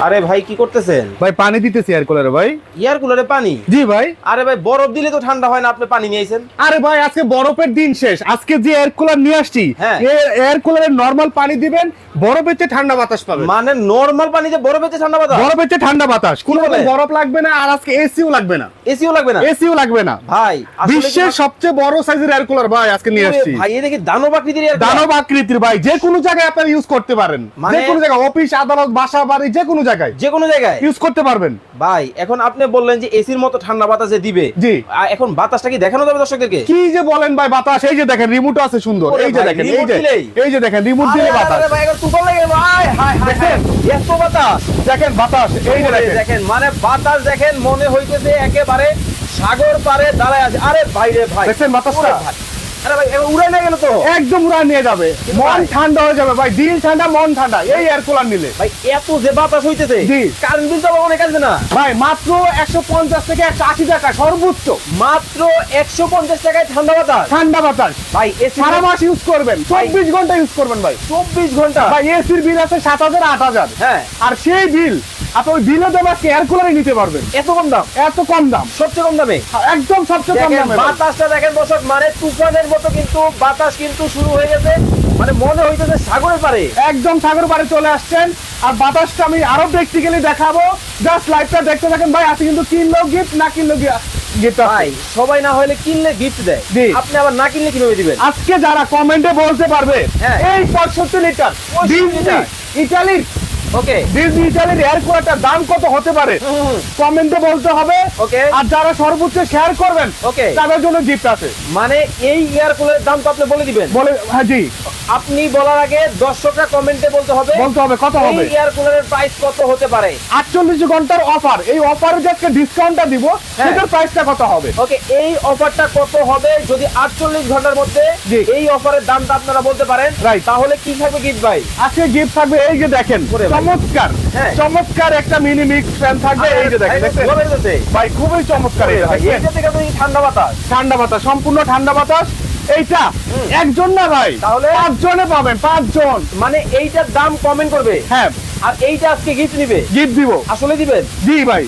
আরে ভাই কি করতেছেন? ভাই পানি দিতেছি এয়ার কুলারে ভাই। এয়ার কুলারে পানি? জি ভাই। আরে ভাই বরফ দিলে তো ঠান্ডা হয় না আপনি পানি নিয়ে আইছেন। আরে ভাই আজকে বরফের দিন শেষ। আজকে যে এয়ার কুলার নিয়ে আসছি। এয়ার কুলারে নরমাল পানি দিবেন বরফের চেয়ে ঠান্ডা বাতাস পাবেন। মানে নরমাল পানিতে বরফ হচ্ছে ঠান্ডা বাতাস? বরফের চেয়ে ঠান্ডা বাতাস। কোনো রকম বরফ লাগবে না আর আজকে এসিও লাগবে না। এসিও লাগবে না? এসিও লাগবে না। ভাই বিশ্বের সবচেয়ে বড় সাইজের এয়ার কুলার ভাই আজকে নিয়ে আসছি। ভাই এ দেখি দানব আকৃতির দানব আকৃতির ভাই যে কোনো জায়গায় আপনি ইউজ করতে পারেন। মানে- যে কোনো জায়গায় অফিস আদালত বাসা বাড়ি যে কোনো জায়গায়। যে কোনো জায়গায়? ইউজ করতে পারবেন। ভাই এখন আপনি বললেন যে এসির মতো ঠান্ডা বাতাস যে দিবে। জি। এখন বাতাসটা কি দেখানো যাবে দর্শকদেরকে? কি যে বলেন ভাই বাতাস এই যে দেখেন রিমোট আছে সুন্দর। এই যে দেখেন এই যে এই যে দেখেন রিমোট দিলে বাতাস। আরে ভাই, এখন তুফান লেগে। আয়, হায়, হায়, দেখেন? এত বাতাস। দেখেন বাতাস এই যে দেখেন। দেখেন মানে বাতাস দেখেন মনে হইতেছে একেবারে সাগর পারে দাঁড়ায় আছে। আরে ভাই রে ভাই। দেখছেন বাতাসটা? ওরে ভাই। আরে ভাই এবার উড়ে নিয়ে গেল তো? একদম উড়া নিয়ে যাবে। মন ঠান্ডা হয়ে যাবে ভাই দিল ঠান্ডা মন ঠান্ডা এই এয়ার কুলার নিলে। ভাই এত যে বাতাস হইতেছে জি। কারেন্ট বিল তো অনেক আসবে না। ভাই মাত্র একশো পঞ্চাশ থেকে একশো আশি টাকা সর্বোচ্চ। মাত্র একশো পঞ্চাশ টাকায় ঠান্ডা বাতাস? ঠান্ডা বাতাস। ভাই এসি সারা মাস ইউজ করবেন চব্বিশ ঘণ্টা ইউজ করবেন ভাই। চব্বিশ ঘণ্টা? ভাই এসির বিল আছে সাত হাজার আট হাজার। হ্যাঁ। আর সেই বিল আপনি ওই দেবে আজকে এয়ার কুলারে নিতে পারবেন। এত কম দাম? এত কম দাম। সবচেয়ে কম দামে? একদম সবচেয়ে কম দামে বাতাসটা দেখেন দর্শক মানে তুফানের মতো কিন্তু বাতাস কিন্তু শুরু হয়ে গেছে। মানে মনে হইতেছে সাগরের পারে একদম সাগর পাড়ে চলে আসছেন। আর বাতাসটা আমি আরও প্র্যাকটিক্যালি দেখাবো। জাস্ট লাইভটা দেখতে থাকেন। ভাই আজকে কিন্তু কিনলেও গিফট না কিনলেও গিফট ভাই সবাই না হলে কিনলে গিফট দেয়। আপনি আবার না কিনলে কীভাবে দিবেন? আজকে যারা কমেন্টে বলতে পারবে হ্যাঁ। এই পঁয়ষট্টি লিটার 65 ডিজনি লিটার। ইটালির ওকে ডিজনি এয়ার কুলারটার দাম কত হতে পারে? কমেন্টে বলতে হবে। ওকে আর যারা সর্বোচ্চ শেয়ার করবেন ওকে তাদের জন্য গিফট আছে। মানে এই এয়ার কুলারের দাম তো আপনি বলে দিবেন। বলে হ্যাঁ জি। আপনি বলার আগে দর্শকরা কমেন্টে বলতে হবে বলতে হবে কত হবে? এই এয়ার কুলারের প্রাইস কত হতে পারে? আটচল্লিশ ঘণ্টার অফার এই অফারে যে আজকে ডিসকাউন্টটা দিব হ্যাঁ। সেটার প্রাইসটা কত হবে? ওকে এই অফারটা কত হবে যদি আটচল্লিশ ঘণ্টার মধ্যে। এই অফারের দামটা আপনারা বলতে পারেন. তাহলে কি থাকবে গিফট ভাই? আজকে গিফট থাকবে এই যে দেখেন। চমৎকার হ্যাঁ। চমৎকার একটা মিনি মিক্স ফ্যান থাকবে এই যে দেখেন। ভাই খুবই চমৎকার এটা ঠান্ডা বাতাস। ঠান্ডা বাতাস সম্পূর্ণ ঠান্ডা বাতাস। এইটা একজন না ভাই? তাহলে? পাঁচজনে পাবেন পাঁচজন। মানে এইটার দাম কমেন্ট করবে? হ্যাঁ। আর এইটা আজকে গিফট নিবে? গিফট দিব। আসলে দিবেন? জি ভাই।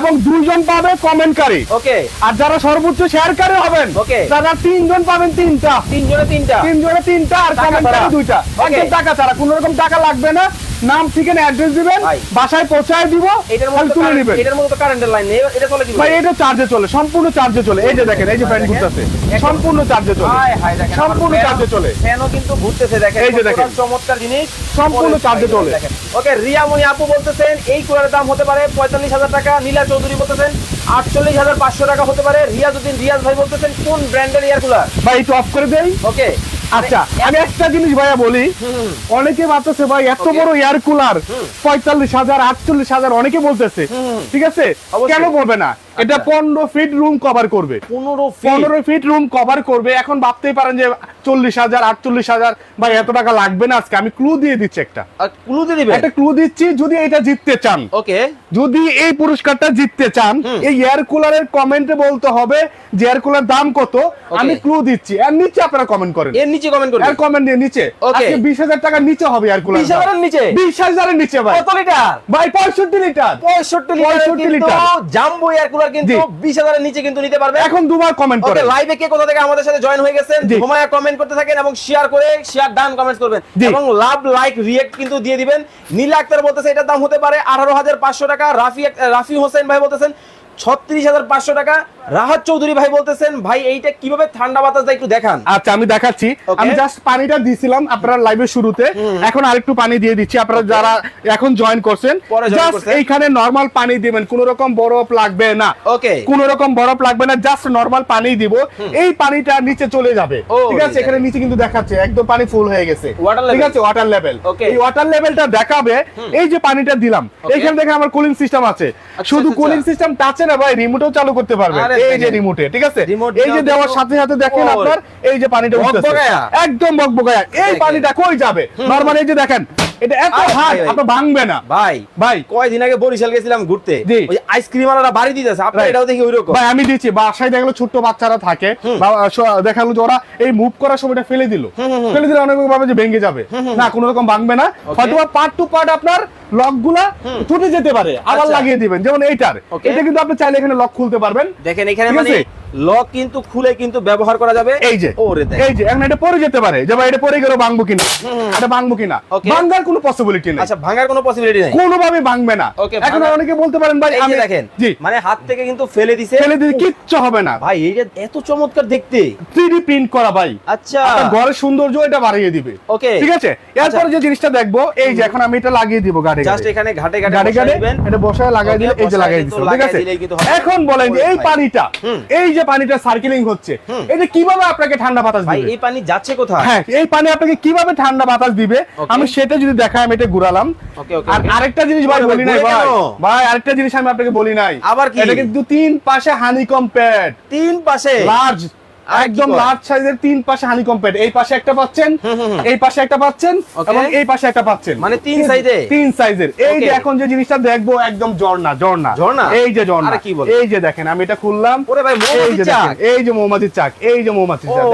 এবং দুইজন পাবে কমেন্টকারী ওকে। আর যারা সর্বোচ্চ শেয়ারকারী হবেন Okay. তারা তিনজন পাবেন তিনটা। তিনজনে তিনটা। তিনজনে তিনটা আর কমেন্টকারী দুইটা. একদম টাকা ছাড়া কোনো রকম টাকা লাগবে না। নাম ঠিকানা অ্যাড্রেস দিবেন বাসায় পৌঁছায় দিব এটার মধ্যে তুলে নেবেন। এটার মধ্যে তো কারেন্টের লাইন নেই এটা চলে কি ভাই এটা চার্জে চলে সম্পূর্ণ চার্জে চলে। এই যে দেখেন এই যে ফ্যান ঘুরতেছে সম্পূর্ণ চার্জে চলে। হায় হায় দেখেন সম্পূর্ণ চার্জে চলে। ফ্যানও কিন্তু ঘুরতেছে দেখেন এই যে দেখেন। চমৎকার জিনিস। সম্পূর্ণ চার্জে চলে। দেখেন। ওকে রিয়ামণি আপু বলতেছেন এই কুলারের দাম হতে পারে পঁয়তাল্লিশ হাজার টাকা। নীলা চৌধুরী বলতেছেন আটচল্লিশ হাজার পাঁচশো টাকা হতে পারে। রিয়াজউদ্দিন রিয়াজ ভাই বলতেছেন কোন ব্র্যান্ডের এয়ার কুলার ভাই একটু অফ করে দেই। ওকে আচ্ছা আমি একটা জিনিস ভাইয়া বলি। অনেকে ভাবতেছে ভাই এত বড় এয়ার কুলার পঁয়তাল্লিশ হাজার আটচল্লিশ হাজার অনেকে বলতেছে। ঠিক আছে? কেন বলবে না? এটা আচ্ছা। পনেরো ফিট রুম কভার করবে। পনেরো ফিট পনেরো ফিট রুম কভার করবে। এখন ভাবতেই পারেন যে চল্লিশ হাজার আটচল্লিশ হাজার ভাই এত টাকা লাগবে না আজকে? আমি ক্লু দিয়ে দিচ্ছি একটা। ক্লু দিয়ে দিবেন? একটা ক্লু দিচ্ছি যদি এটা জিততে চান। ওকে। যদি এই পুরস্কারটা জিততে চান এই এয়ার কুলারের কমেন্টে বলতে হবে যে এয়ার কুলার দাম কত? আমি ক্লু দিচ্ছি। এর নিচে আপনারা কমেন্ট করেন। এর নিচে কমেন্ট করবেন। এর কমেন্ট দিয়ে নিচে। Okay. আজকে বিশ হাজার টাকার নিচে হবে এয়ার কুলার বিশ হাজারের নিচে? বিশ হাজারের নিচে ভাই। কত লিটার? ভাই পঁয়ষট্টি লিটার। পঁয়ষট্টি litre 65 litre. Jumbo air cooler কিন্তু জি। বিশ হাজারের নিচে কিন্তু নিতে পারবে এখন দুবার কমেন্ট করেন। লাইভে কে কোথা থেকে আমাদের সাথে জয়েন হয়ে গেছেন? হুমায়া কমেন্ট করতে থাকেন এবং শেয়ার করে শেয়ার ডান কমেন্ট করবেন। এবং লাভ লাইক রিয়েক্ট কিন্তু দিয়ে দিবেন। নীলা আক্তার বলতেছে এটার দাম হতে পারে আঠারো হাজার পাঁচশো টাকা। রাফি রাফি হোসেন ভাই বলতেছেন ছত্রিশ হাজার পাঁচশো টাকা। রাহাত চৌধুরী ভাই বলতেছেন ভাই এইটা কীভাবে ঠান্ডা বাতাস একটু দেখান? আচ্ছা আমি দেখাচ্ছি। আমি জাস্ট পানিটা দিছিলাম আপনারা লাইভের শুরুতে। এখন আরেকটু পানি দিয়ে দিচ্ছি। আপনারা যারা এখন জয়েন করছেন জাস্ট এইখানে নরমাল পানি দিবেন কোনো রকম বরফ লাগবে না। ওকে কোন রকম বরফ লাগবে না জাস্ট নরমাল পানি দিব। এই পানিটা নিচে চলে যাবে। ঠিক আছে? এখানে নিচে কিন্তু দেখাচ্ছে একদম পানি ফুল হয়ে গেছে। ঠিক আছে? ওয়াটার লেভেল এই ওয়াটার লেভেলটা দেখাবে এই যে পানিটা দিলাম এইখানে দেখেন আমার কুলিং সিস্টেম আছে। শুধু আচ্ছা, কুলিং আচ্ছা। সিস্টেম টাচে না ভাই রিমোটও চালু করতে পারবেন। এই যে রিমোটে ঠিক আছে? এই যে দেওয়ার সাথে সাথে দেখেন আপনার এই যে পানিটা একদম বকবকায়া এই পানিটা কই যাবে? নরমাল এই যে দেখেন এটা এত হার্ড ভাই। ভাঙবে না। ভাই ভাই। কয়দিন আগে বরিশাল গেছিলাম ঘুরতে। ওই আইসক্রিম ওরা বাড়ি দিতেছে আপনার Right. এটাও দেখি ওইরকম। ভাই আমি দিচ্ছি বাসায় দেখা গেলো ছোট্ট বাচ্চারা থাকে। বা স- দেখা গেলো যে ওরা এই মুভ করার সময়টা ফেলে দিল। ফেলে দিলে অনেক ভাবে যে ভেঙে যাবে। না কোনো রকম ভাঙবে না। হয়তো পার্ট টু পার্ট আপনার লকগুলা টুটে যেতে পারে আবার আচ্ছা। লাগিয়ে দিবেন যেমন এইটার। এটা কিন্তু আপনি চাইলে এখানে লক খুলতে পারবেন। দেখেন এখানে মানে লক কিন্তু খুলে কিন্তু ব্যবহার করা যাবে। এই যে ওরে এই যে এখন এটা পড়ে যেতে পারে। যে এটা গেল ভাঙবো কিনা? এটা ভাঙবো কিনা? ভাঙার কোনো পসিবিলিটি নেই। আচ্ছা ভাঙার কোনো পসিবিলিটি নেই। কোনোভাবে ভাঙবে না। এখন অনেকে বলতে পারেন ভাই আমি দেখেন মানে হাত থেকে কিন্তু ফেলে দিছে। ফেলে দিলে কিচ্ছু হবে না। ভাই এইটা এত চমৎকার দেখতে। 3D প্রিন্ট করা ভাই। আচ্ছা। ঘরের সৌন্দর্য এটা বাড়িয়ে দিবে। ওকে ঠিক আছে? এরপরে যে জিনিসটা দেখব এই যে এখন আমি এটা লাগিয়ে দিব গাড়ি। জাস্ট এখানে ঘাটে ঘাটে গাড়ি বসায় এটা বসায় লাগাই দিলে এই যে লাগাই কিন্তু ঠিক আছে? দিলেই কিন্তু হবে। এখন বলেন যে এই পানিটা এই যে পানিটা সার্কেলিং হচ্ছে এটা কীভাবে আপনাকে ঠান্ডা বাতাস দিবে? এই পানি যাচ্ছে কোথায়? হ্যাঁ এই পানি আপনাকে কীভাবে ঠান্ডা বাতাস দিবে? আমি সেটা যদি দেখাই আমি এটা ঘুরালাম। আর আরেকটা জিনিস ভাই বলি নাই ভাই। ভাই আরেকটা জিনিস আমি আপনাকে বলি নাই। আবার কি? এটা কিন্তু তিন পাশে হানিকম প্যাড তিন পাশে? লার্জ একদম লার্জ সাইজের তিন পাশে হানিকম প্যাড এই পাশে একটা পাচ্ছেন এই পাশে একটা পাচ্ছেন এবং এই পাশে একটা পাচ্ছেন। মানে তিন সাইজে? তিন সাইজের এই যে এখন যে জিনিসটা দেখব একদম ঝর্ণা ঝর্ণা। ঝর্ণা? এই যে ঝর্ণা। আরে কি বলেন? এই যে দেখেন আমি এটা খুললাম। ওরে ভাই, যে চাক। এই যে মৌমাছির চাক এই যে মৌমাছির চাক?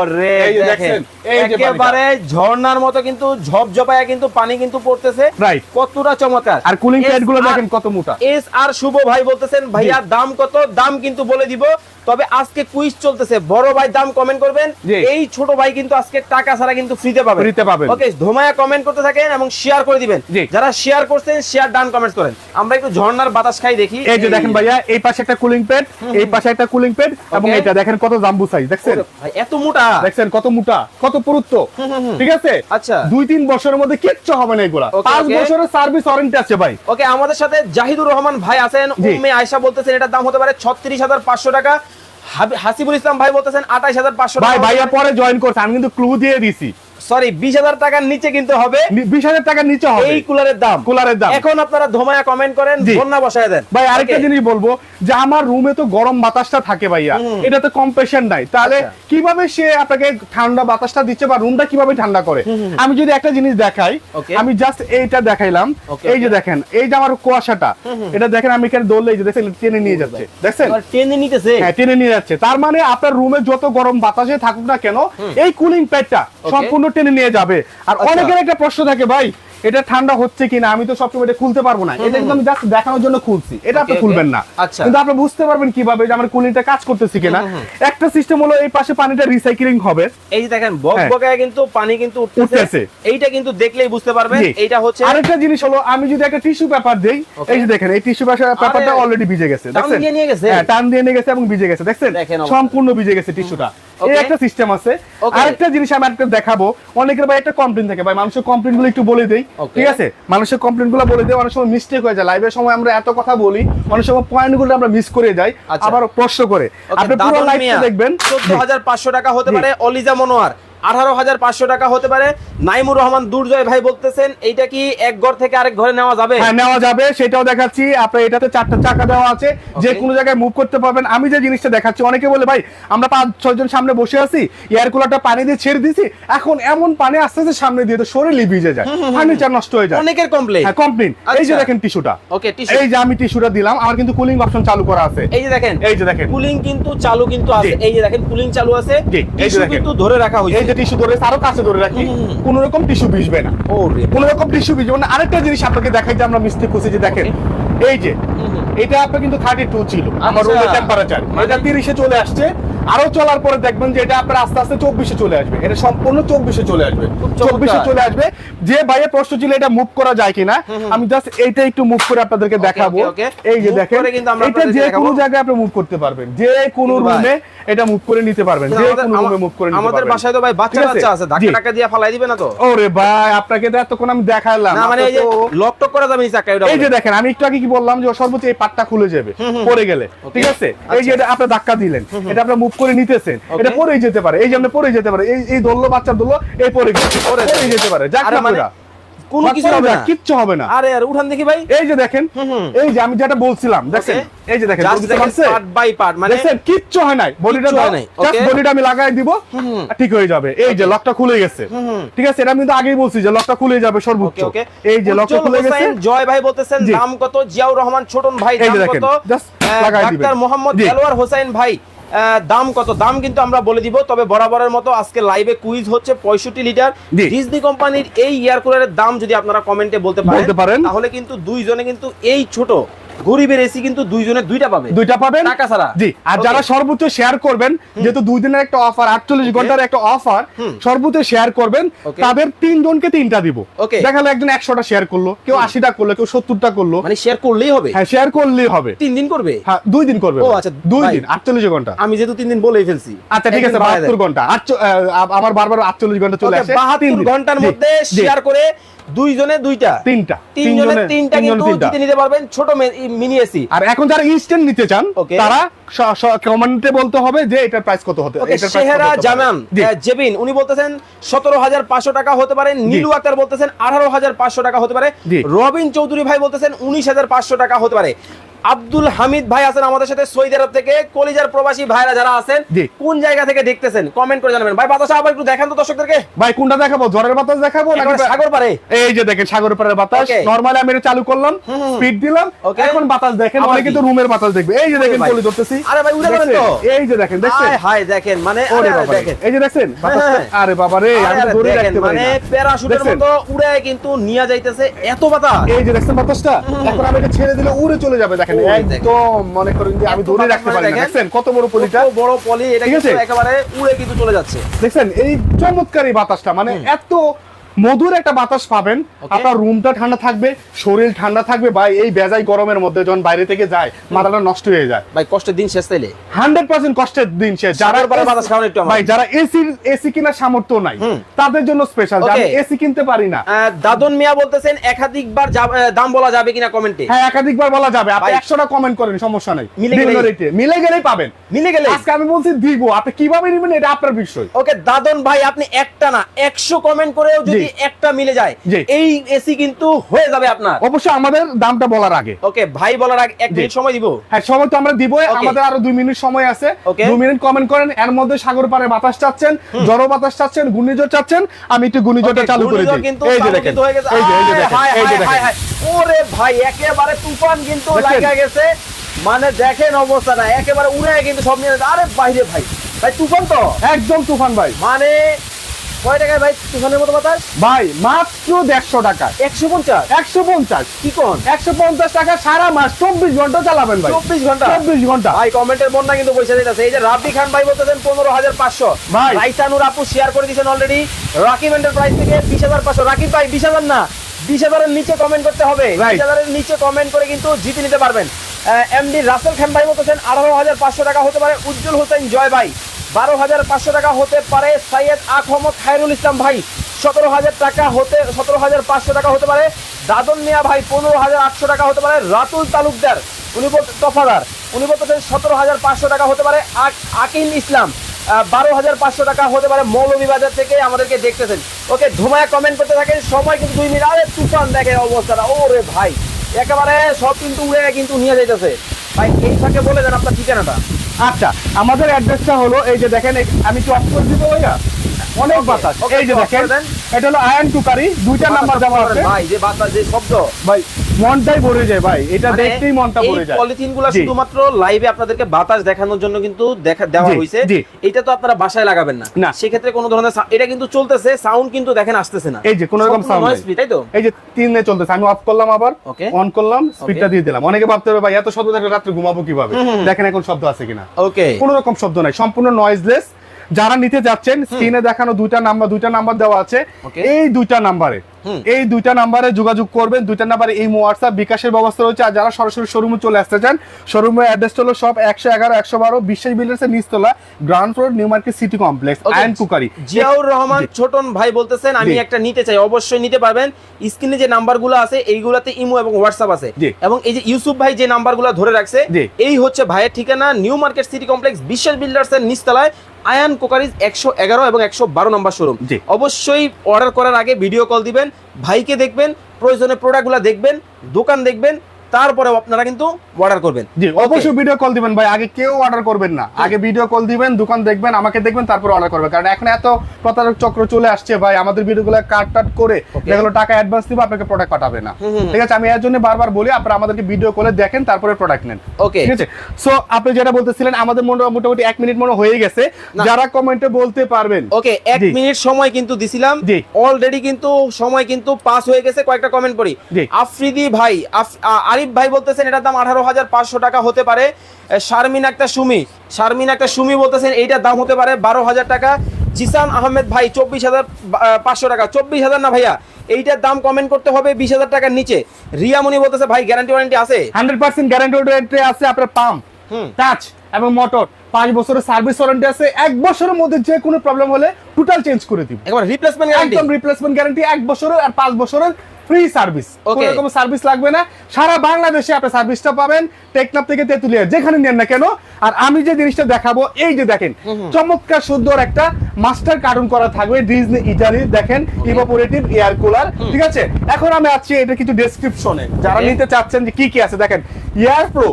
ওরে এই যে দেখেন। এই যে একেবারে ঝর্ণার মতো কিন্তু ঝপঝপায়া কিন্তু পানি কিন্তু পড়তেছে। রাইট কতটা চমৎকার। আর কুলিং প্যাডগুলো দেখেন কত মোটা। এস আর শুভ ভাই বলতেছেন ভাইয়া দাম কত? দাম কিন্তু বলে দিব। তবে আজকে কুইজ চলতেছে বড় ভাই দাম কমেন্ট করবেন এই ছোট ভাই কিন্তু আজকে টাকা ছাড়া কিন্তু ফ্রিতে পাবেন। ফ্রিতে পাবেন। ওকে ধোমায়া কমেন্ট করতে থাকেন এবং শেয়ার করে দিবেন। যারা শেয়ার করছেন শেয়ার ডান কমেন্ট করেন। আমরা একটু ঝর্ণার বাতাস খাই দেখি। এই যে দেখেন ভাইয়া এই পাশে একটা কুলিং প্যাড এই পাশে একটা কুলিং প্যাড এবং এটা দেখেন কত জাম্বু সাইজ দেখছেন? ভাই, এত মোটা। দেখছেন কত মোটা কত পুরুত্ব। ঠিক আছে? আচ্ছা। দুই তিন বছরের মধ্যে কিচ্ছু হবে না এগুলা। পাঁচ বছরের সার্ভিস ওয়ারেন্টি আছে ভাই। ওকে আমাদের সাথে জাহিদুর রহমান ভাই আছেন। উম্মে আয়সা বলতেছেন এটার দাম হতে পারে ছত্রিশ হাজার পাঁচশো টাকা। হাসিবুল ইসলাম ভাই বলতেছেন আঠাইশ হাজার পাঁচশো ভাই ভাইয়া পরে জয়েন করছে আমি কিন্তু ক্লু দিয়ে দিছি। সরি বিশ হাজার টাকার নিচে কিন্তু হবে। বিশ হাজার টাকার নিচে হবে। এই কুলারের দাম। কুলারের দাম। এখন আপনারা ধোমায়া কমেন্ট করেন জি। ধন্যা বসায় দেন। ভাই আরেকটা জিনিস বলব যে আমার রুমে তো গরম বাতাসটা থাকে ভাইয়া। এটাতে কম্প্রেশন নাই। তাহলে আচ্ছা। কীভাবে সে আপনাকে ঠান্ডা বাতাসটা দিচ্ছে বা রুমটা কীভাবে ঠান্ডা করে? আমি যদি একটা জিনিস দেখাই আমি জাস্ট এইটা দেখাইলাম। এই যে দেখেন এই যে আমার কুয়াশাটা এটা দেখেন আমি এখানে দৌড়লে এই যে দেখেন টেনে নিয়ে যাচ্ছে। দেখছেন? টেনে নিতেছে। হ্যাঁ টেনে নিয়ে যাচ্ছে। তার মানে আপনার রুমে যত গরম বাতাসে থাকুক না কেন এই কুলিং প্যাডটা সম্পূর্ণ টেনে নিয়ে যাবে আর আচ্ছা। অনেকের একটা প্রশ্ন থাকে ভাই এটা ঠান্ডা হচ্ছে কিনা আমি তো সবসময় এটা খুলতে পারব না। এটা কিন্তু আমি জাস্ট দেখানোর জন্য খুলছি। এটা আপনি. খুলবেন না। আচ্ছা। কিন্তু আপনি বুঝতে পারবেন কীভাবে যে আমার কুলিংটা কাজ করতেছে কিনা। একটা সিস্টেম হলো এই পাশে পানিটা রিসাইক্লিং হবে। এই যে দেখেন বক হ্যাঁ। কিন্তু পানি কিন্তু উঠতেছে। এইটা কিন্তু দেখলেই বুঝতে পারবেন। এইটা হচ্ছে আরেকটা জিনিস হলো আমি যদি একটা টিস্যু পেপার দেই এই যে দেখেন এই টিস্যু পেপারটা অলরেডি ভিজে গেছে টান দিয়ে নিয়ে গেছে? হ্যাঁ টান দিয়ে নিয়ে গেছে এবং ভিজে গেছে দেখেন সম্পূর্ণ ভিজে গেছে টিস্যুটা এই একটা সিস্টেম আছে। আরেকটা জিনিস আমি একটা দেখাবো। অনেকের ভাই একটা কমপ্লেন থাকে। ভাই মানুষের কমপ্লেনগুলো একটু বলে দেই. ঠিক আছে? মানুষের কমপ্লেনগুলো বলে দিয়ে অনেক সময় মিস্টেক হয়ে যায়। লাইভের সময় আমরা এত কথা বলি অনেক সময় পয়েন্টগুলো আমরা মিস করে যাই আচ্ছা। আবার প্রশ্ন করে। আপনি পুরো লাইভটা দেখবেন। 14,500 টাকা হতে পারে অলিজা মনোয়ার। আঠারো হাজার পাঁচশো টাকা হতে পারে। নাইমুর রহমান দুর্জয় ভাই বলতেছেন এইটা কি এক ঘর থেকে আরেক ঘরে নেওয়া যাবে? হ্যাঁ নেওয়া যাবে সেটাও দেখাচ্ছি। আপনার এটাতে চারটা চাকা দেওয়া আছে। যে কোনো জায়গায় মুভ করতে পারবেন। আমি যে জিনিসটা দেখাচ্ছি অনেকে বলে ভাই আমরা পাঁচ ছয় জন সামনে বসে আছি এয়ার কুলারটা পানি দিয়ে ছেড়ে দিছি এখন এমন পানি আস্তে আস্তে সামনে দিয়ে তো শরীরই ভিজে যায়। ফার্নিচার নষ্ট হয়ে যায়। অনেকের কমপ্লেন হ্যাঁ কমপ্লেন এই যে আচ্ছা। দেখেন টিস্যুটা ওকে টিস্যু এই যে আমি টিস্যুটা দিলাম আমার কিন্তু কুলিং অপশন চালু করা আছে। এই যে দেখেন এই যে দেখেন। কুলিং কিন্তু চালু কিন্তু আছে। এই যে দেখেন কুলিং চালু আছে। জি, এই যে টিস্যু দেখেন। কিন্তু ধরে রাখা হয়েছে। যে টিস্যু ধরে আরও কাছে ধরে রাখি কোন রকম টিস্যু ভিজবে না। কোন রকম টিস্যু ভিজবে না। আরেকটা জিনিস আপনাকে দেখাই যে আমরা মিস্টেক করছি যে দেখেন এই যে এটা আপনার কিন্তু থার্টি টু ছিল আমার আচ্ছা। রুমের টেম্পারেচার মানে- এটা তিরিশে চলে আসছে। আরও চলার পরে দেখবেন যে এটা আপনার আস্তে আস্তে চব্বিশে চলে আসবে। এটা সম্পূর্ণ চব্বিশে চলে আসবে। চব্বিশে চলে আসবে। যে ভাইয়ের প্রশ্ন ছিল এটা মুভ করা যায় কিনা? আমি জাস্ট এইটা একটু মুভ করে আপনাদেরকে দেখাবো. এই যে দেখেন আমরা এটা যে কোনো জায়গায় আপনি মুভ করতে পারবেন। যে কোনো রুমে এটা মুভ করে নিতে পারবেন যে কোনো রুমে মুভ করে নিতে আমাদের বাসায় তো ভাই বাচ্চা বাচ্চা আছে? ধাক্কা জি। টাক্কা দিয়ে ফালাই দিবে না তো। ওরে ভাই আপনাকে তো এতক্ষণ আমি দেখালাম। না মানে এই যে লক টক করা যাবে চাকা এটা এই যে দেখেন আমি একটু আগে কি বললাম যে সর্বোচ্চ এই পাটটা খুলে যাবে পড়ে গেলে। ঠিক আছে? এই যে আচ্ছা। এটা আপনি ধাক্কা দিলেন এটা আপনি মুভ করে নিতেছেন। এটা. পড়েই যেতে পারে এই যে আপনি পড়ে যেতে পারে এই এই দোললো বাচ্চার দোললো এই পড়ে গেছে পড়ে যেতে পারে। যাক না মানে পুরা। কোনো কিছু হবে না। কিচ্ছু হবে না। আরে আর উঠান দেখি ভাই। এই যে দেখেন। এই যে আমি যেটা বলছিলাম Okay. এই যে দেখেন দেখেন পারছে part by মানে দেখছেন কিচ্ছু হয় নাই বডিটা হয় নাই, জাস্ট বডিটা আমি লাগাই দিব ঠিক হয়ে যাবে। এই যে লকটা খুলে গেছে। ঠিক আছে এটা আমি কিন্তু আগেই বলছি যে লকটা খুলে যাবে সর্বোচ্চ। এই যে লকটা খুলে গেছে। জয় ভাই বলতেছেন। দাম কত? জিয়াউর রহমান ছোটন ভাই দাম কত? ডাক্তার মোহাম্মদ। দেলোয়ার হোসেন ভাই। দাম কত দাম কিন্তু আমরা বলে দিব তবে বরাবরের মতো আজকে লাইভে কুইজ হচ্ছে পঁয়ষট্টি লিটার। ডিজনি কোম্পানির এই এয়ার কুলারের দাম যদি আপনারা কমেন্টে বলতে বলতে পারেন। তাহলে কিন্তু দুইজনে কিন্তু এই ছোট গরিবের এসি কিন্তু দুইজনে দুইটা পাবে। দুইটা পাবেন? টাকা ছাড়া। জি আর যারা সর্বোচ্চ শেয়ার করবেন যেহেতু দুই দিনের একটা অফার আটচল্লিশ Okay. ঘণ্টার একটা অফার সর্বোচ্চ শেয়ার করবেন তাদের তিনজনকে তিনটা দিব। দেখাল একজন একশোটা শেয়ার করল কেউ আশিটা করল কেউ সত্তরটা করল। মানে শেয়ার করলেই হবে? হ্যাঁ শেয়ার করলেই হবে। তিন দিন করবে? হ্যাঁ দুই দিন করবে। ও, আচ্ছা, দুই দিন আটচল্লিশ ঘণ্টা। আমি যেহেতু তিন দিন বলেই ফেলছি। আচ্ছা ঠিক আছে একদিন বাড়ায় বাহাত্তর দেন। ঘণ্টা। আটচ- আহ, আমার বারবার আটচল্লিশ ঘণ্টা চলে আসে। তিন 72 ঘণ্টার মধ্যে শেয়ার করে দুইজনে দুইটা। তিনটা। তিনজনে তিনটা কিন্তু জিতে নিতে পারবেন ছোট মিনি এসি। আর এখন যারা ইনস্ট্যান্ট নিতে চান তারা কমেন্টে বলতে হবে যে এটার প্রাইস কত হতে সেহেরা হতে পারে। জামান জি। আহ, জেবিন উনি বলতেছেন সতেরো হাজার পাঁচশো টাকা হতে পারে নীলু আক্তার বলতেছেন আঠারো হাজার পাঁচশো টাকা হতে পারে রবিন চৌধুরী ভাই বলতেছেন উনিশ হাজার পাঁচশো টাকা হতে পারে। আব্দুল হামিদ ভাই আছেন আমাদের সাথে সৌদি আরব থেকে। কলিজার প্রবাসী ভাইরা যারা আছেন কোন জায়গা থেকে দেখতেছেন? কমেন্ট করে জানাবেন। ভাই বাতাসা আবার একটু দেখান তো দর্শকদেরকে। ভাই কোনটা দেখাবো? ঝড়ের বাতাস দেখাবো নাকি সাগর পারে এই যে দেখেন সাগর পাড়ের বাতাস। নরমালি আমি এটা চালু করলাম। স্পিড দিলাম। এখন বাতাস দেখেন অনেকে তো রুমের বাতাস দেখবে। এই যে দেখেন। চলে ধরতেছি। আরে ভাই, উড়ে দেখছেন? তো? এই যে দেখেন দেখছেন? হায় দেখেন মানে আরে। দেখেন। এই যে দেখছেন? বাতাসটা? হ্যাঁ। আরে বাবা রে আমি তো ধরে রাখতে পারি মানে। প্যারাশুটের মতো উড়ে কিন্তু নিয়ে যাইতেছে এত বাতাস। এই যে দেখছেন বাতাসটা? এখন আমি এটা ছেড়ে দিলে উড়ে চলে যাবে দেখেন। দেখেন। একদম মনে করেন যে আমি ধরে রাখতে পারি না দেখেন। দেখছেন কত বড় পলিটা বড় পলি এটা কিন্তু? একেবারে উড়ে কিন্তু চলে যাচ্ছে দেখছেন এই চমৎকারী বাতাসটা মানে এত মধুর একটা বাতাস পাবেন। আপনার রুমটা ঠান্ডা থাকবে শরীর ঠান্ডা থাকবে ভাই এই বেজাই গরমের মধ্যে যখন বাইরে থেকে যায় মাথাটা নষ্ট হয়ে যায়। ভাই কষ্টের দিন শেষ তাইলে? হান্ড্রেড পার্সেন্ট কষ্টের দিন সে যারা বাতাস খাওয়ানো একটু ভাই যারা এসি এসি কেনার সামর্থ্য নাই তাদের জন্য স্পেশাল Okay. এসি কিনতে পারি না। দাদন মিয়া বলতেছেন একাধিকবার দাম বলা যাবে কিনা কমেন্টে? হ্যাঁ একাধিকবার বলা যাবে। আপনি ভাই। একশোটা কমেন্ট করেন সমস্যা নাই। মিলে গেলেই। মিলে গেলেই পাবেন। মিলে গেলে আজকে আমি বলছি দিব। আপনি কীভাবে নেবেন এটা আপনার বিষয়। ওকে দাদন ভাই আপনি একটা না একশো কমেন্ট করেও যদি একটা মিলে যায় এই এসি কিন্তু হয়ে যাবে আপনার। অবশ্যই আমাদের দামটা বলার আগে। ওকে ভাই বলার আগে এক মিনিট সময় দিব। হ্যাঁ সময় তো আমরা Okay. আমাদের আরও দুই মিনিট সময় আছে। দুই মিনিট কমেন্ট করেন এর মধ্যে সাগর পারে বাতাস চাচ্ছেন জড়ো বাতাস চাচ্ছেন ঘূর্ণিঝড় চাচ্ছেন আমি একটু ঘূর্ণিঝড়টা চালু করে দিই। এই যে দেখেন। এই যে এই যে দেখেন এই যে দেখেন। ওরে ভাই একেবারে তুফান কিন্তু? লাগা গেছে। মানে দেখেন অবস্থাটা একেবারে উড়ে কিন্তু সব নিয়ে আরে বাইরে ভাই ভাই তুফান তো? একদম তুফান ভাই। মানে কয় টাকায় ভাই তুফানের মতো বাতাস ভাই মাত্র দেড়শো টাকা একশো পঞ্চাশ? একশো পঞ্চাশ। কি কোন? একশো পঞ্চাশ টাকা সারা মাস চব্বিশ ঘণ্টা চালাবেন ভাই। চব্বিশ ঘণ্টা? চব্বিশ ঘণ্টা। ভাই কমেন্টের বন্যা কিন্তু পয়সা দিতেছে এই যে রাব্বি খান ভাই বলতেছেন পনেরো হাজার পাঁচশো। ভাই। রাইসানুর আপু শেয়ার করে দিয়েছেন অলরেডি রাকিব এন্টারপ্রাইজ থেকে বিশ হাজার পাঁচশো। রাকিব ভাই বিশ হাজার না বিশ হাজারের নিচে কমেন্ট করতে হবে। Right. বিশ হাজারের নিচে কমেন্ট করে কিন্তু জিতে নিতে পারবেন। এমডি রাসেল খান ভাই বলতেছেন আঠারো হাজার পাঁচশো টাকা হতে পারে উজ্জ্বল হোসেন জয় ভাই। বারো হাজার পাঁচশো টাকা হতে পারে সাইয়েদ আখমদ খায়রুল ইসলাম ভাই। সতেরো হাজার টাকা হতে, সতেরো হাজার পাঁচশো টাকা হতে পারে দাদন মিয়া ভাই, পনেরো হাজার আটশো টাকা হতে পারে রাতুল তালুকদার। উনি বলতে তফাদার। উনি বলতেছেন সতেরো হাজার পাঁচশো টাকা হতে পারে আক- আকিল ইসলাম। বারো হাজার পাঁচশো টাকা হতে পারে মৌলভীবাজার থেকে আমাদেরকে দেখতেছেন। ওকে, ধুমায় কমেন্ট করতে থাকেন। সময় কিন্তু দুই মিনিট। আরে, তুফান দেখে অবস্থাটা। ও রে ভাই, একেবারে সব কিন্তু উড়ে কিন্তু নিয়ে যাইতেছে। ভাই, এই ফাঁকে বলে দেন আপনার ঠিকানাটা। আচ্ছা আমাদের অ্যাড্রেসটা হলো এই যে দেখেন আমি কি অফ করে দিব ভাইয়া? অনেক বাতাস। এই যে দেখেন। এটা হলো আয়ন টুকারি দুইটা নাম্বার জামা আছে। ভাই যে বাতাস যে শব্দ। ভাই মনটাই ভরে যায় ভাই। এটা মানে দেখতেই মনটা ভরে যায়। পলিথিনগুলো জি। শুধুমাত্র লাইভে আপনাদেরকে বাতাস দেখানোর জন্য কিন্তু দেখা দেওয়া হয়েছে এটা তো আপনারা বাসায় লাগাবেন না। না। সেক্ষেত্রে কোনো ধরনের এটা কিন্তু চলতেছে সাউন্ড কিন্তু দেখেন আসতেছে না। এই যে কোনো রকম সাউন্ড তাই তো? এই যে তিনে চলতেছে। আমি অফ করলাম আবার. অন করলাম স্পিডটা দিয়ে দিলাম। অনেকে ভাবতে হবে ভাই এত শব্দ থাকলে রাত্রে ঘুমাবো কীভাবে? দেখেন এখন শব্দ আছে কিনা। ওকে কোনো রকম শব্দ নাই। সম্পূর্ণ নয়েজলেস যারা নিতে যাচ্ছেন স্ক্রিনে দেখানো দুইটা নাম্বার দুইটা নাম্বার দেওয়া আছে। এই দুইটা নাম্বারে। এই দুইটা নাম্বারে যোগাযোগ করবেন। দুইটা নাম্বারে এই হোয়াটসঅ্যাপ বিকাশের ব্যবস্থা রয়েছে। আর যারা সরাসরি শোরুমে চলে আসতে চান শোরুমের অ্যাড্রেস হলো সব একশো এগারো একশো বারো বিশ্বাস বিল্ডার্স এর নিচতলা ground floor new market city complex. Ayan cookery Ziaur Rahman Chhoton ভাই বলতেছেন আমি একটা নিতে চাই। অবশ্যই নিতে পারবেন। স্ক্রিনে যে নাম্বারগুলো আছে এইগুলাতে ইমো এবং হোয়াটসঅ্যাপ আছে। এবং এই যে ইউসুফ ভাই যে নাম্বারগুলো ধরে রাখছে। এই হচ্ছে ভাইয়ের ঠিকানা new market city complex Biswas builders এর নিচতলায় আয়ান কোকারিজ একশো এগারো এবং একশো বারো নম্বর শোরুম। অবশ্যই অর্ডার করার আগে ভিডিও কল দিবেন। ভাইকে দেখবেন প্রয়োজনে প্রোডাক্টগুলো দেখবেন দোকান দেখবেন তারপরে আপনারা কিন্তু অর্ডার করবেন। জি অবশ্যই ভিডিও কল দিবেন ভাই আগে কেউ অর্ডার করবেন না। আগে ভিডিও কল দিবেন দোকান দেখবেন আমাকে দেখবেন তারপর অর্ডার করবেন। কারণ এখন এত প্রতারক চক্র চলে আসছে ভাই আমাদের ভিডিওগুলো কাট টাট করে. যেগুলো টাকা অ্যাডভান্স দিব আপনাকে প্রোডাক্ট পাঠাবে না। ঠিক আছে? আমি এর জন্য বারবার বলি আপনারা আমাদেরকে ভিডিও কলে দেখেন তারপরে প্রোডাক্ট নেন। ওকে ঠিক আছে? সো আপনি যেটা বলতেছিলেন আমাদের মোটা- মোটামুটি এক মিনিট মনে হয়ে গেছে। যারা কমেন্টে বলতে পারবেন। ওকে এক মিনিট সময় কিন্তু দিছিলাম। অলরেডি কিন্তু সময় কিন্তু পাস হয়ে গেছে কয়েকটা কমেন্ট পড়ি। আফ্রিদি ভাই আফ- আরিফ ভাই বলতেছেন এটার দাম আঠারো হাজার পাঁচশো টাকা হতে পারে। শারমিন একটা সুমি। শারমিন একটা সুমি বলতেছেন এইটার দাম হতে পারে বারো হাজার টাকা। জিসান আহমেদ ভাই চব্বিশ হাজার পাঁচশো টাকা। চব্বিশ হাজার না ভাইয়া? এইটার দাম কমেন্ট করতে হবে বিশ হাজার টাকার নিচে। রিয়ামনি বলতেছে ভাই গ্যারান্টি ওয়ারেন্টি আছে? হান্ড্রেড পার্সেন্ট গ্যারান্টি ওয়ারেন্টি আছে আপনার পাম্প হুম। টাচ এবং মোটর পাঁচ বছরের সার্ভিস ওয়ারেন্টি আছে। এক বছরের মধ্যে যে কোনো প্রবলেম হলে টোটাল চেঞ্জ করে দিব। একবার রিপ্লেসমেন্ট গ্যারান্টি একদম রিপ্লেসমেন্ট গ্যারান্টি এক বছরের আর পাঁচ বছরের ফ্রি সার্ভিস কোনো রকম সার্ভিস লাগবে না। সারা বাংলাদেশে আপনি সার্ভিসটা পাবেন। টেকনাপ থেকে তেতুলিয়া যেখানে নেন না কেন। আর আমি যে জিনিসটা দেখাবো এই যে দেখেন চমৎকার সুন্দর একটা মাস্টার কার্টুন করা থাকবে ডিজনি ইটালি দেখেন ইভাপোরেটিভ এয়ার কুলার ঠিক আছে? এখন আমি আছি এটা কিছু ডেসক্রিপশনে যারা নিতে চাচ্ছেন যে কি কি আছে দেখেন এয়ার প্রো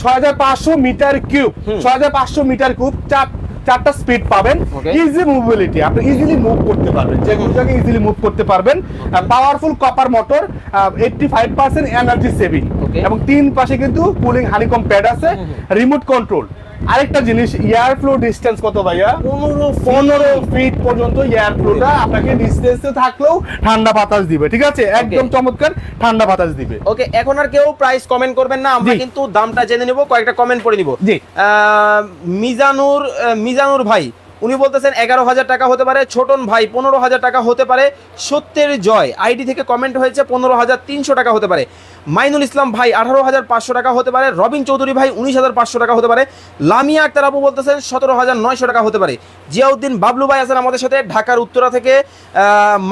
ছয় হাজার পাঁচশো মিটার কিউব ছয় হাজার পাঁচশো মিটার কিউব চার চারটা স্পিড পাবেন ইজি মুভিলিটি আপনি ইজিলি মুভ করতে পারবেন যে কোনো জায়গায় ইজিলি মুভ করতে পারবেন। Powerful copper motor eighty five percent energy saving এবং তিন পাশে কিন্তু কুলিং হানিকম প্যাড আছে রিমোট কন্ট্রোল আরেকটা জিনিস এয়ার ফ্লো ডিস্টেন্স কত ভাইয়া? পনেরো পনেরো ফিট পর্যন্ত এয়ার ফ্লোটা আপনাকে ডিস্টেন্সে থাকলেও ঠান্ডা বাতাস দিবে ঠিক আছে? একদম চমৎকার ঠান্ডা বাতাস দিবে। ওকে এখন আর কেউ প্রাইস কমেন্ট করবেন না আমরা কিন্তু দামটা জেনে নেব কয়েকটা কমেন্ট পড়ে নিব। জি। মিজানুর মিজানুর ভাই উনি বলতেছেন এগারো হাজার টাকা হতে পারে ছোটন ভাই পনেরো হাজার টাকা হতে পারে সত্যের জয়। আইডি থেকে কমেন্ট হয়েছে পনেরো হাজার তিনশো টাকা হতে পারে। মাইনুল ইসলাম ভাই আঠারো হাজার পাঁচশো টাকা হতে পারে। রবিন চৌধুরী ভাই উনিশ হাজার পাঁচশো টাকা হতে পারে। লামিয়া আক্তার আপু বলতেছেন সতেরো হাজার নয়শো টাকা হতে পারে। জিয়াউদ্দিন বাবলু ভাই আছেন আমাদের সাথে ঢাকার উত্তরা থেকে।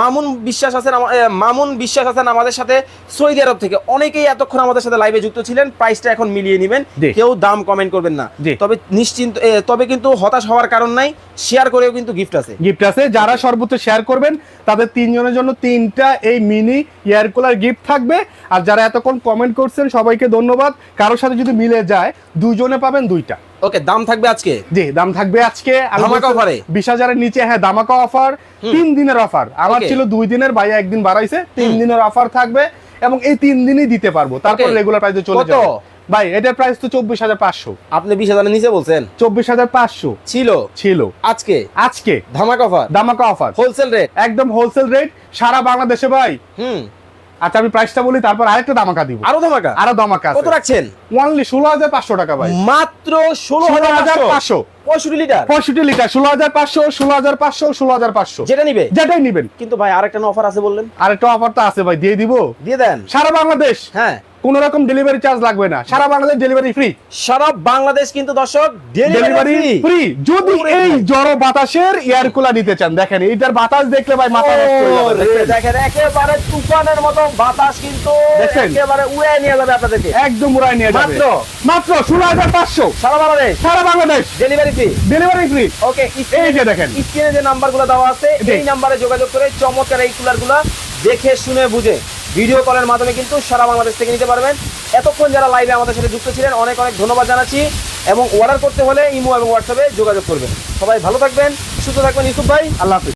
মামুন বিশ্বাস আছেন মামুন বিশ্বাস আছেন আমাদের সাথে সৌদি আরব থেকে। অনেকেই এতক্ষণ আমাদের সাথে লাইভে যুক্ত ছিলেন প্রাইসটা এখন মিলিয়ে নেবেন। কেউ দাম কমেন্ট করবেন না। তবে নিশ্চিন্ত তবে কিন্তু হতাশ হওয়ার কারণ নাই শেয়ার করেও কিন্তু গিফট আছে। গিফট আছে। যারা সর্বোচ্চ শেয়ার করবেন তাদের তিনজনের জন্য তিনটা এই মিনি এয়ার কুলার গিফট থাকবে। আর যারা এতক্ষণ কমেন্ট করছেন সবাইকে ধন্যবাদ। কারোর সাথে যদি মিলে যায় দুজনে পাবেন দুইটা। ওকে দাম থাকবে আজকে? জি দাম থাকবে আজকে। ধামাকা অফারে? বিশ হাজারের নিচে হ্যাঁ দামাকা অফার তিন দিনের অফার আমার ছিল দুই দিনের ভাইয়া একদিন বাড়াইছে। তিন দিনের অফার থাকবে এবং এই তিন দিনই দিতে পারব। তারপর রেগুলার প্রাইসে চলে কত? যাবে। ভাই এটার প্রাইস তো চব্বিশ হাজার পাঁচশো। আপনি বিশ হাজারের নিচে বলছেন? চব্বিশ হাজার পাঁচশো। ছিল? ছিল। আজকে? আজকে। ধামাক অফার দামাকা অফার হোলসেল রেট একদম হোলসেল রেট সারা বাংলাদেশে ভাই। হুম। আচ্ছা আমি প্রাইসটা বলি তারপর আরেকটা দামাকা দিব। আরও ধামাকা? আরও দামাকা কত রাখছেন? ওনলি ষোলো হাজার পাঁচশো টাকা ভাই। মাত্র ষোলো হাজার 16,500 পাঁচশো। পঁয়ষট্টি লিটার? পঁয়ষট্টি লিটার ষোলো হাজার পাঁচশো ষোলো হাজার পাঁচশো ষোলো হাজার পাঁচশো। যেটা নিবে? যেটাই নিবেন। কিন্তু ভাই আরেকটা অফার আছে বললেন? আরেকটা অফার তো আছে ভাই দিয়ে দিব। দিয়ে দেন। সারা বাংলাদেশ। হ্যাঁ। কোন রকম ডেলিভারি চার্জ লাগবে না। সারা বাংলাদেশ ডেলিভারি ফ্রি সারা বাংলাদেশ কিন্তু দর্শক ডেলিভারি ফ্রি যদি এই। জড় বাতাসের এয়ার কুলার নিতে চান দেখেন এইটার বাতাস দেখলে ভাই মাথা নষ্ট হয়ে যাবে, দেখেন একেবারে তুফানের মতো বাতাস কিন্তু? একেবারে উড়ে নিয়ে যাবে আপনাদেরকে। একদম উড়াই নিয়ে যাবে। মাত্র? মাত্র ষোলো হাজার পাঁচশো। সারা বাংলাদেশ? সারা Bangladesh. Delivery fee delivery free okay এই যে দেখেন। স্ক্রিনে যে নাম্বারগুলো দেওয়া আছে। এই নাম্বারে যোগাযোগ করে চমৎকার এই কুলারগুলো দেখে শুনে বুঝে। ভিডিও কলের মাধ্যমে কিন্তু সারা বাংলাদেশ থেকে নিতে পারবেন। এতক্ষণ যারা লাইভে আমাদের সাথে যুক্ত ছিলেন, অনেক অনেক ধন্যবাদ জানাচ্ছি এবং অর্ডার করতে হলে ইমো এবং হোয়াটসঅ্যাপে যোগাযোগ করবেন। সবাই ভালো থাকবেন, সুস্থ থাকবেন ইউসুফ ভাই, আল্লাহ হাফিজ।